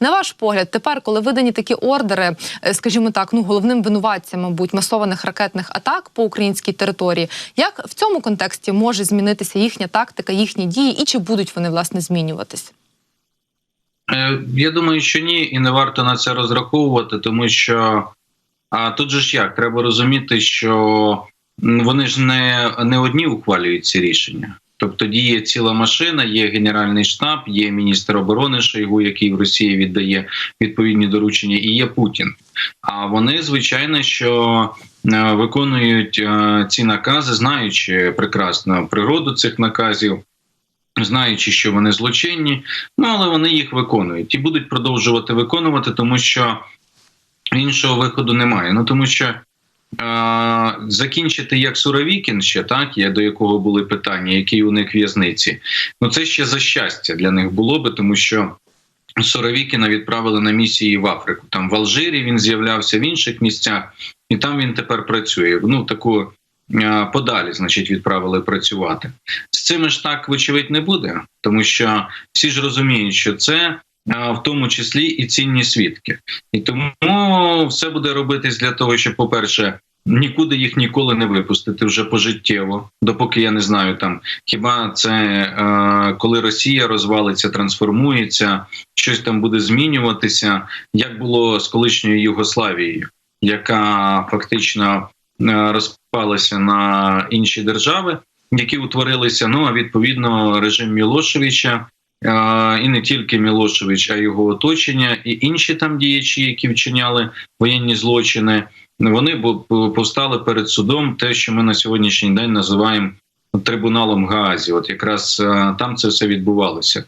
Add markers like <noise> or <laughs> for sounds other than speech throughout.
На ваш погляд, тепер, коли видані такі ордери, е, скажімо так, ну головним винуватцям, мабуть, масованих ракетних атак по українській території, як в цьому контексті може змінитися їхня тактика, їхні дії, і чи будуть вони власне змінюватись? Е, Я думаю, що ні, і не варто на це розраховувати, тому що а тут же ж як треба розуміти, що вони ж не, не одні ухвалюють ці рішення. Тобто діє ціла машина, є генеральний штаб, є міністр оборони Шойгу, який в Росії віддає відповідні доручення, і є Путін. А вони, звичайно, що е, виконують е, ці накази, знаючи прекрасно природу цих наказів, знаючи, що вони злочинні, ну але вони їх виконують і будуть продовжувати виконувати, тому що іншого виходу немає. Ну тому що закінчити як Суровікін ще так, є до якого були питання, який них в'язниці. Ну це ще за щастя для них було би, тому що. Соровікіна відправили на місії в Африку. Там в Алжирі він з'являвся в інших місцях, і там він тепер працює. Ну таку подалі, значить, відправили працювати. З цими ж так, вочевидь, не буде, тому що всі ж розуміють, що це в тому числі і цінні свідки, і тому все буде робитись для того, щоб, по-перше, нікуди їх ніколи не випустити вже пожиттєво, допоки я не знаю там хіба це е, коли Росія розвалиться, трансформується, щось там буде змінюватися, як було з колишньою Югославією, яка фактично е, розпалася на інші держави, які утворилися. Ну а відповідно режим Мілошевича. І не тільки Мілошевич, а й його оточення, і інші там діячі, які вчиняли воєнні злочини, вони повстали перед судом, те, що ми на сьогоднішній день називаємо трибуналом Гаазі. От якраз е, там це все відбувалося.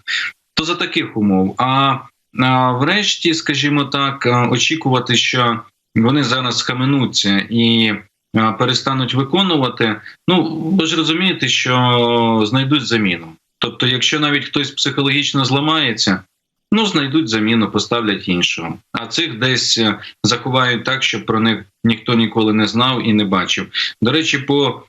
То за таких умов. А, а врешті, скажімо так, е, очікувати, що вони зараз схаменуться і е, перестануть виконувати. Ну ви ж розумієте, що знайдуть заміну. Тобто, якщо навіть хтось психологічно зламається, ну знайдуть заміну, поставлять іншого. А цих десь е, заховають так, щоб про них ніхто ніколи не знав і не бачив. До речі, по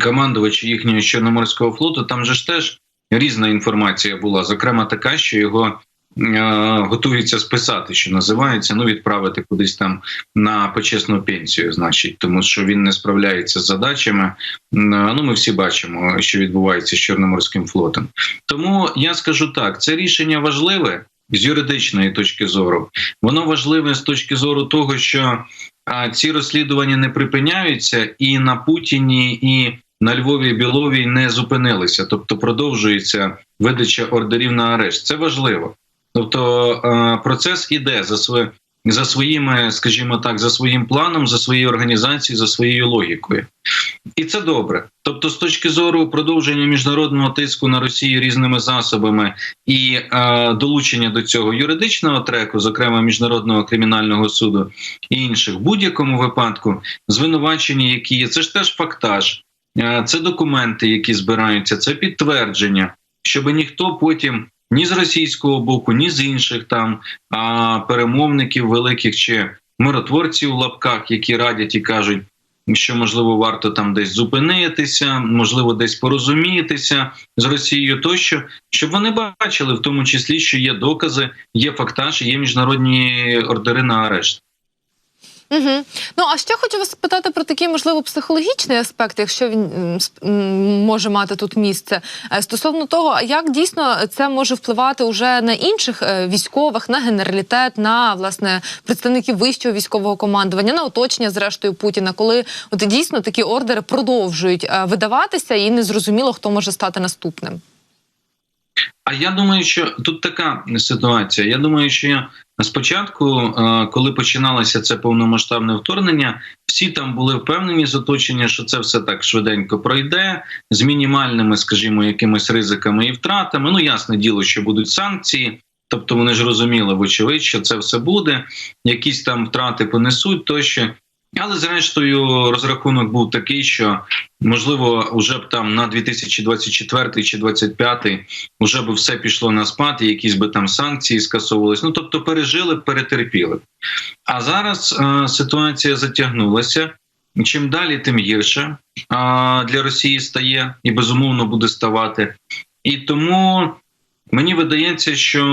командувачі їхнього чорноморського флоту там же ж теж різна інформація була, зокрема така, що його. Е, Готується списати, що називається, ну відправити кудись там на почесну пенсію, значить, тому що він не справляється з задачами. М, Ну, ми всі бачимо, що відбувається з Чорноморським флотом. Тому я скажу так: це рішення важливе з юридичної точки зору. Воно важливе з точки зору того, що ці розслідування не припиняються, і на Путіні, і на Львові Біловій не зупинилися, тобто продовжується видача ордерів на арешт. Це важливо. Тобто е, процес іде за своє. За своїми, скажімо так, за своїм планом, за своєю організацією, за своєю логікою, і це добре. Тобто, з точки зору продовження міжнародного тиску на Росію різними засобами і е, долучення до цього юридичного треку, зокрема міжнародного кримінального суду і інших, в будь-якому випадку звинувачення, які є, це ж теж фактаж, е, це документи, які збираються, це підтвердження, щоб ніхто потім ні з російського боку, ні з інших там а, перемовників великих чи миротворців в лапках, які радять і кажуть, що можливо варто там десь зупинитися, можливо, десь порозумітися з Росією, тощо, щоб вони бачили в тому числі, що є докази, є фактаж, є міжнародні ордери на арешт. Угу. Ну а ще хочу вас спитати про такий, можливо, психологічний аспект, якщо він може мати тут місце. Е, Стосовно того, як дійсно це може впливати уже на інших е, військових, на генералітет, на власне представників вищого військового командування, на оточення, зрештою Путіна, коли от дійсно такі ордери продовжують е, видаватися, і незрозуміло, хто може стати наступним. А я думаю, що тут така ситуація. Я думаю, що спочатку, е, коли починалося це повномасштабне вторгнення, всі там були впевнені з оточення, що це все так швиденько пройде з мінімальними, скажімо, якимись ризиками і втратами. Ну ясне діло, що будуть санкції. Тобто вони ж розуміли, вочевидь, що це все буде, якісь там втрати понесуть тощо. Але зрештою розрахунок був такий, що можливо вже б там на 2024 чи 2025 вже б все пішло на спад, і якісь би там санкції скасовувались. Ну тобто пережили, перетерпіли. А зараз е, ситуація затягнулася. Чим далі, тим гірше е, для Росії стає і безумовно буде ставати. І тому Мені видається, що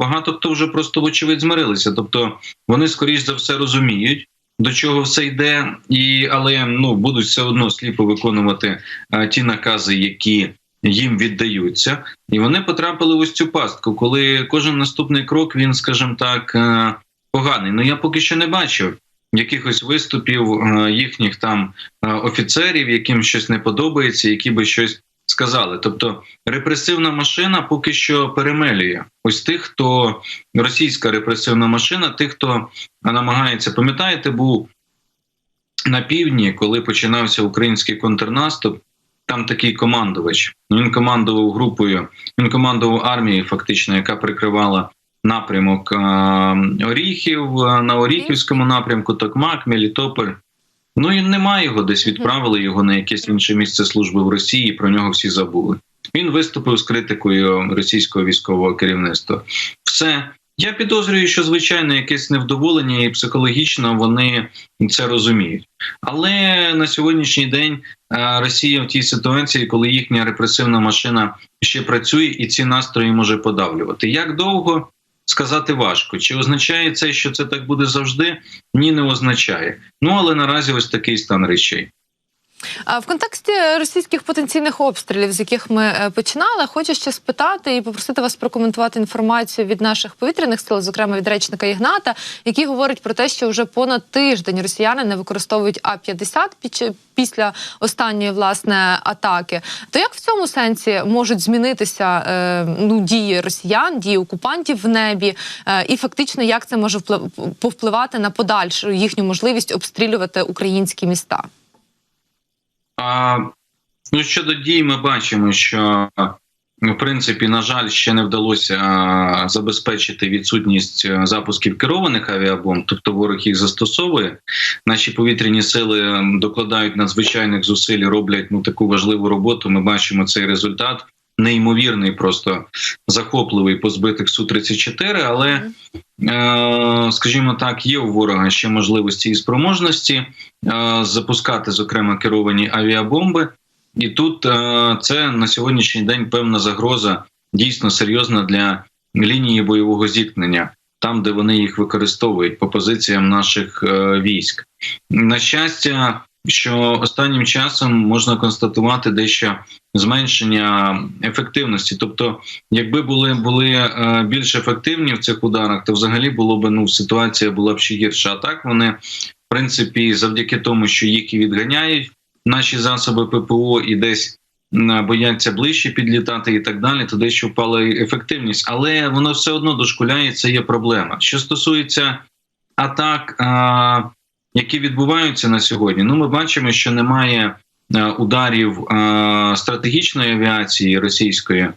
багато хто вже просто вочевидь змирилися. Тобто вони, скоріш за все, розуміють, до чого все йде, і але ну будуть все одно сліпо виконувати а, ті накази, які їм віддаються, і вони потрапили в ось цю пастку, коли кожен наступний крок він, скажімо так, е, поганий. Ну я поки що не бачив якихось виступів е, їхніх там е, офіцерів, яким щось не подобається, які би щось сказали. Тобто репресивна машина поки що перемелює ось тих, хто російська репресивна машина, тих, хто намагається, пам'ятаєте, був на півдні, коли починався український контрнаступ. Там такий командувач. Він командував групою, він командував армією, фактично, яка прикривала напрямок Оріхів на Оріхівському напрямку, Токмак, Мелітополь. Ну і немає його, десь відправили його на якесь інше місце служби в Росії. Про нього всі забули. Він виступив з критикою російського військового керівництва. Все. Я підозрюю, що звичайно якесь невдоволення, і психологічно вони це розуміють. Але на сьогоднішній день е, Росія в тій ситуації, коли їхня репресивна машина ще працює, і ці настрої може подавлювати. Як довго сказати важко? Чи означає це, що це так буде завжди? Ні, не означає. Ну але наразі ось такий стан речей. В контексті російських потенційних обстрілів, з яких ми е, починали, хочу ще спитати і попросити вас прокоментувати інформацію від наших повітряних сил, зокрема від речника Ігната, який говорить про те, що вже понад тиждень росіяни не використовують А 50 після останньої власне атаки. То як в цьому сенсі можуть змінитися е, ну дії росіян, дії окупантів в небі, е, і фактично як це може вплив, повпливати на подальшу їхню можливість обстрілювати українські міста? А, ну щодо дій, ми бачимо, що в принципі, на жаль, ще не вдалося забезпечити відсутність запусків керованих авіабомб, тобто ворог їх застосовує. Наші повітряні сили докладають надзвичайних зусиль, роблять ну таку важливу роботу. Ми бачимо цей результат. Неймовірний, просто захопливий по збитих су 34 але е, скажімо так, є у ворога ще можливості і спроможності е, запускати, зокрема, керовані авіабомби. І тут е, це на сьогоднішній день певна загроза дійсно серйозна для лінії бойового зіткнення, там де вони їх використовують по позиціям наших військ. На щастя, що останнім часом можна констатувати дещо зменшення ефективності. Тобто, якби були були е, більш ефективні в цих ударах, то взагалі було б ну ситуація була б ще гірша. А так вони в принципі завдяки тому, що їх і відганяють наші засоби ППО і десь бояться ближче підлітати і так далі, то дещо впала ефективність, але воно все одно дошкуляє. Це є проблема. Що стосується атак, які відбуваються на сьогодні, ну ми бачимо, що немає ударів стратегічної авіації російської.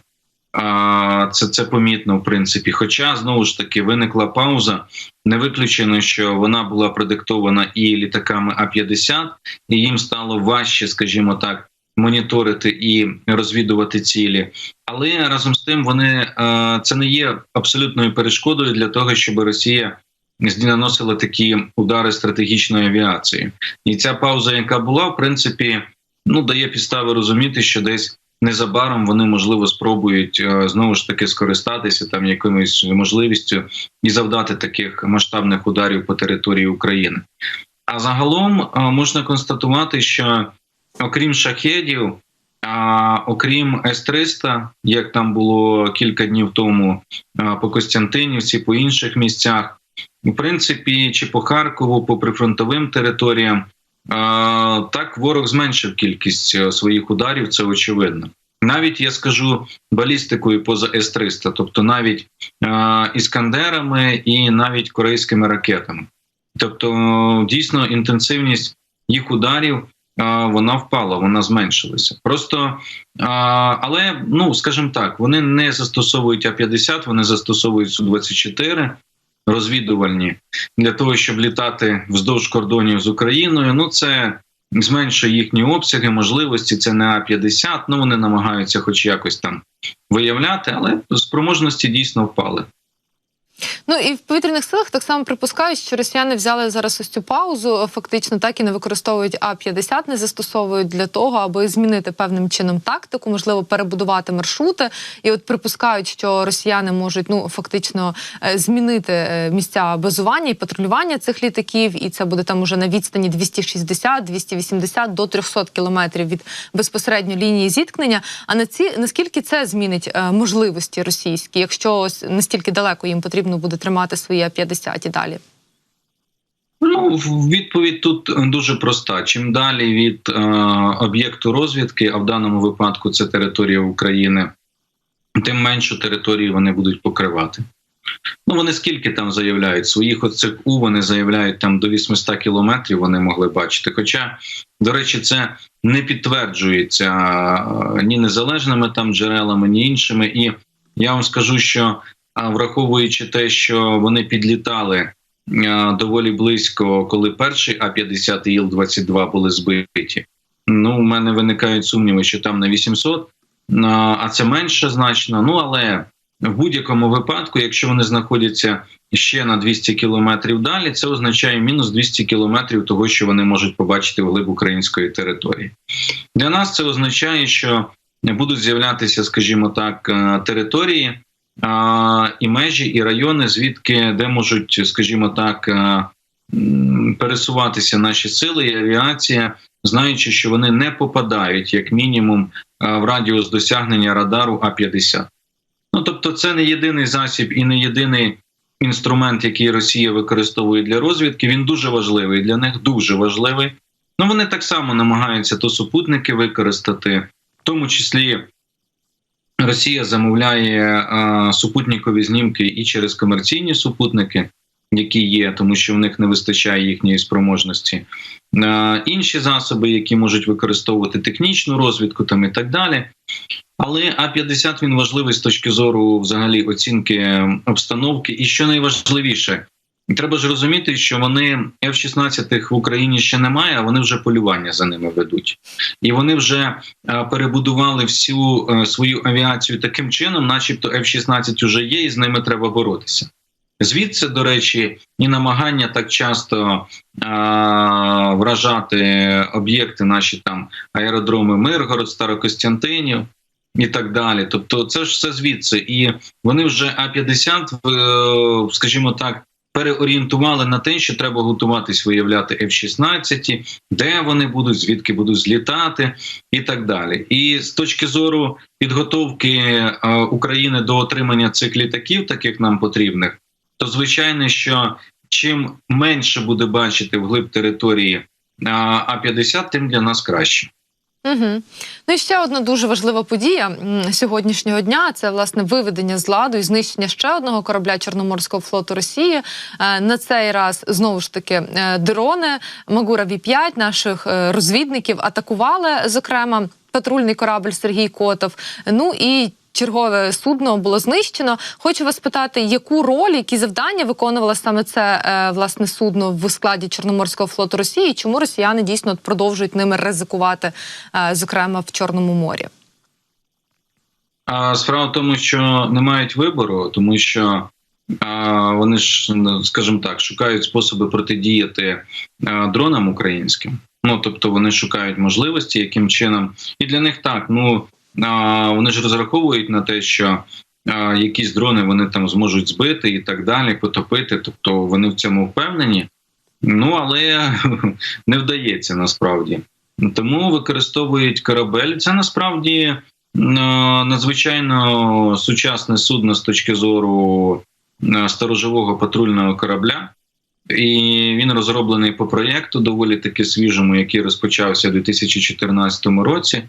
Це це помітно в принципі. Хоча знову ж таки виникла пауза. Не виключено, що вона була продиктована і літаками А 50 і їм стало важче, скажімо так, моніторити і розвідувати цілі. Але разом з тим вони це не є абсолютною перешкодою для того, щоб Росія наносила такі удари стратегічної авіації. І ця пауза, яка була, в принципі, ну дає підстави розуміти, що десь незабаром вони можливо спробують е, знову ж таки скористатися там якимось можливістю і завдати таких масштабних ударів по території України. А загалом е, можна констатувати, що окрім шахедів, окрім С-300, як там було кілька днів тому е, по Костянтинівці, по інших місцях, в принципі, чи по Харкову, по прифронтовим територіям, так, ворог зменшив кількість своїх ударів, це очевидно. Навіть я скажу балістикою поза С-300, тобто навіть е, іскандерами і навіть корейськими ракетами. Тобто, дійсно, інтенсивність їх ударів е, вона впала, вона зменшилася. Просто, е, але ну скажімо так, вони не застосовують А-50, вони застосовують Су-24, розвідувальні для того, щоб літати вздовж кордонів з Україною. Ну це зменшує їхні обсяги, можливості. Це не А 50 Ну вони намагаються, хоч якось там виявляти, але спроможності дійсно впали. Ну і в повітряних силах так само припускають, що росіяни взяли зараз ось цю паузу, фактично так і не використовують А-50, не застосовують для того, аби змінити певним чином тактику, можливо, перебудувати маршрути. І от припускають, що росіяни можуть ну фактично е, змінити е, місця базування і патрулювання цих літаків, і це буде там уже на відстані 260, 280 до 300 кілометрів від безпосередньо лінії зіткнення. А на ці наскільки це змінить е, можливості російські, якщо ось настільки далеко їм потрібно буде тримати свої А-50 і далі? Ну, відповідь тут дуже проста. Чим далі від е, об'єкту розвідки, а в даному випадку це територія України, тим меншу територію вони будуть покривати. Ну, вони скільки там заявляють? Своїх оцих У вони заявляють там до 800 кілометрів вони могли бачити. Хоча, до речі, це не підтверджується е, ні незалежними там джерелами, ні іншими. І я вам скажу, що а, враховуючи те, що вони підлітали е, доволі близько, коли перший А-50 і Іл-22 були збиті. Ну, у мене виникають сумніви, що там на 800, а а це менше значно. Ну але в будь-якому випадку, якщо вони знаходяться ще на 200 кілометрів далі, це означає мінус 200 кілометрів того, що вони можуть побачити вглиб української території. Для нас це означає, що будуть з'являтися, скажімо так, е, території а, і межі, і райони, звідки де можуть, скажімо так, е, пересуватися наші сили і авіація, знаючи, що вони не попадають як мінімум е, в радіус досягнення радару А-50. Ну тобто, це не єдиний засіб і не єдиний інструмент, який Росія використовує для розвідки. Він дуже важливий для них, дуже важливий. Ну вони так само намагаються то супутники використати, в тому числі. Росія замовляє е, супутникові знімки і через комерційні супутники, які є, тому що в них не вистачає їхньої спроможності. Е, інші засоби, які можуть використовувати технічну розвідку, там і так далі. Але А-50 він важливий з точки зору взагалі оцінки обстановки. І що найважливіше, треба ж розуміти, що вони F-16 в Україні ще немає, а вони вже полювання за ними ведуть, і вони вже е, перебудували всю е, свою авіацію таким чином, начебто F-16 вже є, і з ними треба боротися. Звідси, до речі, і намагання так часто а, вражати об'єкти, наші там аеродроми Миргород, Старокостянтинів і так далі. Тобто, це ж все звідси. І вони вже А-50, е, скажімо так, переорієнтували на те, що треба готуватись виявляти F-16, де вони будуть, звідки будуть злітати, і так далі. І з точки зору підготовки е, України до отримання цих літаків, таких нам потрібних, то звичайно, що чим менше буде бачити вглиб території А-50, тим для нас краще. Угу. Ну і ще одна дуже важлива подія сьогоднішнього дня це власне виведення з ладу і знищення ще одного корабля Чорноморського флоту Росії. Е, На цей раз знову ж таки е, дрони Магура Ві 5 наших е, розвідників атакували, зокрема, патрульний корабль Сергій Котов. Ну і чергове судно було знищено. Хочу вас питати, яку роль, які завдання виконувало саме це е, власне судно в складі Чорноморського флоту Росії? Чому росіяни дійсно продовжують ними ризикувати, е, зокрема в Чорному морі? Справа в тому, що не мають вибору, тому що вони ж, ну, скажімо так, шукають способи протидіяти дронам українським. Ну тобто вони шукають можливості, яким чином, і для них так. Ну вони ж розраховують на те, що якісь дрони вони там зможуть збити і так далі, потопити. Тобто вони в цьому впевнені. Ну але <laughs> не вдається насправді. Тому використовують корабель. Це насправді надзвичайно сучасне судно з точки зору сторожового патрульного корабля. І він розроблений по проєкту доволі таки свіжому, який розпочався у 2014 році.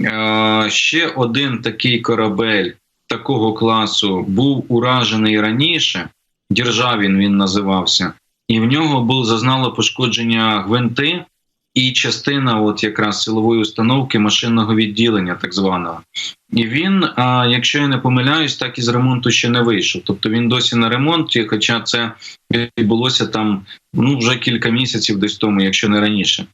Е, Ще один такий корабель такого класу був уражений раніше. Державін він називався, і в нього було зазнало пошкодження гвинти і частина, от якраз силової установки машинного відділення, так званого. І він, якщо я не помиляюсь, так із ремонту ще не вийшов. Тобто він досі на ремонті, хоча це відбулося там ну вже кілька місяців десь тому, якщо не раніше.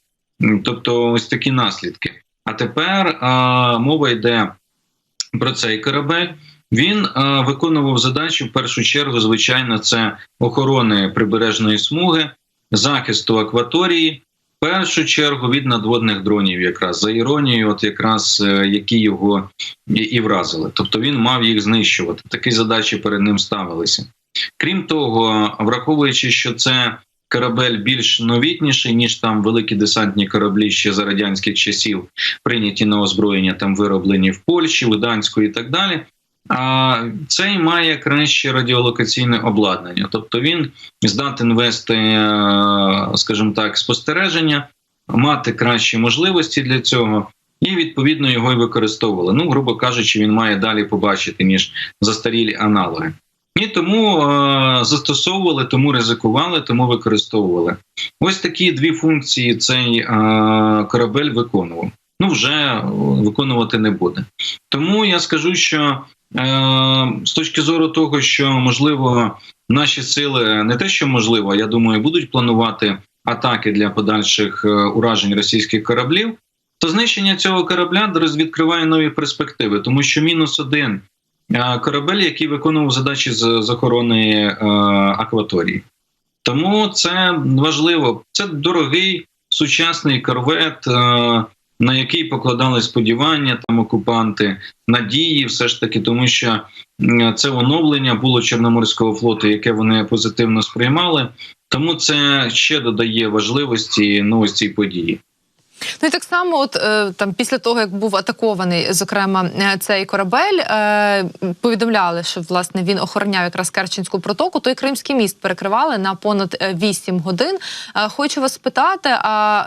Тобто, ось такі наслідки. А тепер а, мова йде про цей корабель. Він е, виконував задачі в першу чергу, звичайно, це охорони прибережної смуги, захисту акваторії. В першу чергу від надводних дронів, якраз за іронією, от якраз е, які його і вразили. Тобто він мав їх знищувати. Такі задачі перед ним ставилися. Крім того, враховуючи, що це корабель більш новітніший, ніж там великі десантні кораблі ще за радянських часів, прийняті на озброєння, там вироблені в Польщі, у Данську і так далі. А цей має краще радіолокаційне обладнання, тобто він здатен вести, е, скажімо так, спостереження, мати кращі можливості для цього, і відповідно його і використовували. Ну, грубо кажучи, він має далі побачити ніж застарілі аналоги. І тому е, застосовували, тому ризикували, тому використовували. Ось такі дві функції цей е, корабель виконував. Ну, вже е, виконувати не буде. Тому я скажу, що е, з точки зору того, що можливо наші сили не те, що можливо, я думаю, будуть планувати атаки для подальших е, уражень російських кораблів, то знищення цього корабля відкриває нові перспективи, тому що мінус один корабель, який виконував задачі з, охорони е, акваторії. Тому це важливо. Це дорогий сучасний корвет, е, на який покладали сподівання там окупанти, надії, все ж таки, тому що це оновлення було Чорноморського флоту, яке вони позитивно сприймали. Тому це ще додає важливості ну, ось цій події. Ну і так само, от е, там після того як був атакований, зокрема, е, цей корабель, е, повідомляли, що власне він охороняв якраз Керченську протоку. Той Кримський міст перекривали на понад е, 8 годин. Хочу вас спитати: а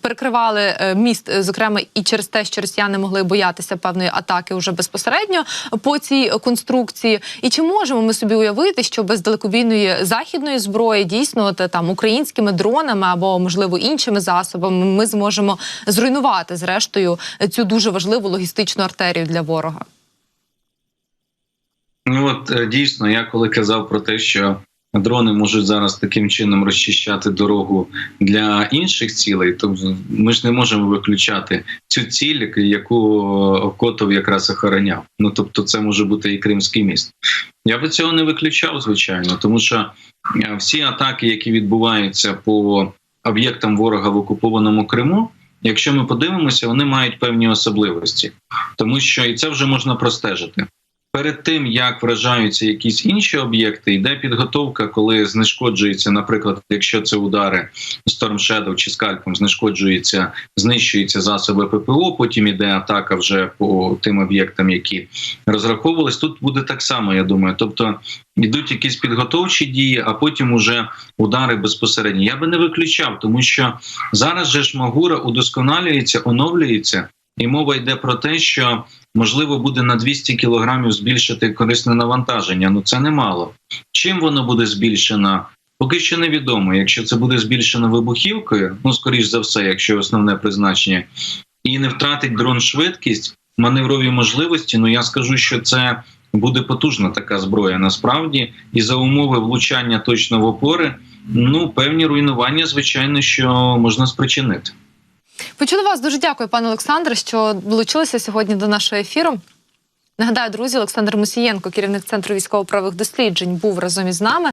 перекривали міст, зокрема, і через те, що росіяни могли боятися певної атаки уже безпосередньо по цій конструкції. І чи можемо ми собі уявити, що без далекобійної західної зброї дійсно от, там українськими дронами або можливо іншими засобами ми зможемо зруйнувати зрештою цю дуже важливу логістичну артерію для ворога? Ну от е, дійсно, я коли казав про те, що дрони можуть зараз таким чином розчищати дорогу для інших цілей, то ми ж не можемо виключати цю ціль, яку Котов якраз охороняв. Ну тобто, це може бути і Кримський міст. Я би цього не виключав, звичайно, тому що е, всі атаки, які відбуваються по об'єктам ворога в окупованому Криму. Якщо ми подивимося, вони мають певні особливості, тому що і це вже можна простежити. Перед тим як вражаються якісь інші об'єкти, йде підготовка, коли знешкоджується, наприклад, якщо це удари Storm Shadow чи скальпом, знешкоджується, знищуються засоби ППО. Потім іде атака вже по тим об'єктам, які розраховувались. Тут буде так само, я думаю. Тобто йдуть якісь підготовчі дії, а потім уже удари безпосередньо. Я би не виключав, тому що зараз же ж Магура удосконалюється, оновлюється. І мова йде про те, що можливо буде на 200 кілограмів збільшити корисне навантаження. Ну це немало. Чим воно буде збільшено? Поки що невідомо. Якщо це буде збільшено вибухівкою, ну скоріш за все, якщо основне призначення, і не втратить дрон швидкість, маневрові можливості. Ну я скажу, що це буде потужна така зброя насправді, і за умови влучання точно в опори, ну певні руйнування, звичайно, що можна спричинити. Почули вас дуже дякую, пане Олександре, що долучилися сьогодні до нашого ефіру. Нагадаю, друзі, Олександр Мусієнко, керівник центру військово-правих досліджень, був разом із нами.